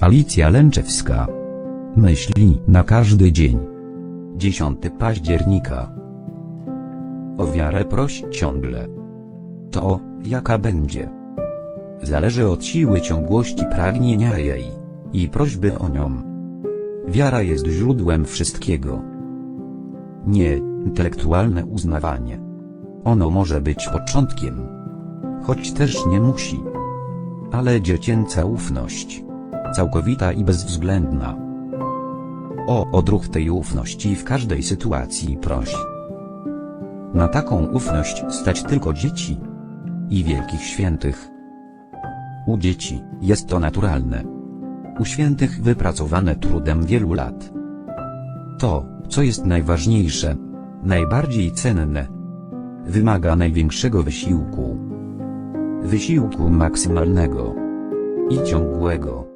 Alicja Lęczewska. Myśli na każdy dzień. 10 października. O wiarę proś ciągle. To, jaka będzie. Zależy od siły ciągłości pragnienia jej i prośby o nią. Wiara jest źródłem wszystkiego. Nie intelektualne uznawanie. Ono może być początkiem, choć też nie musi. Ale dziecięca ufność, całkowita i bezwzględna. O odruch tej ufności w każdej sytuacji proś. Na taką ufność stać tylko dzieci i wielkich świętych. U dzieci jest to naturalne. U świętych wypracowane trudem wielu lat. To, co jest najważniejsze, najbardziej cenne, wymaga największego wysiłku. Wysiłku maksymalnego i ciągłego.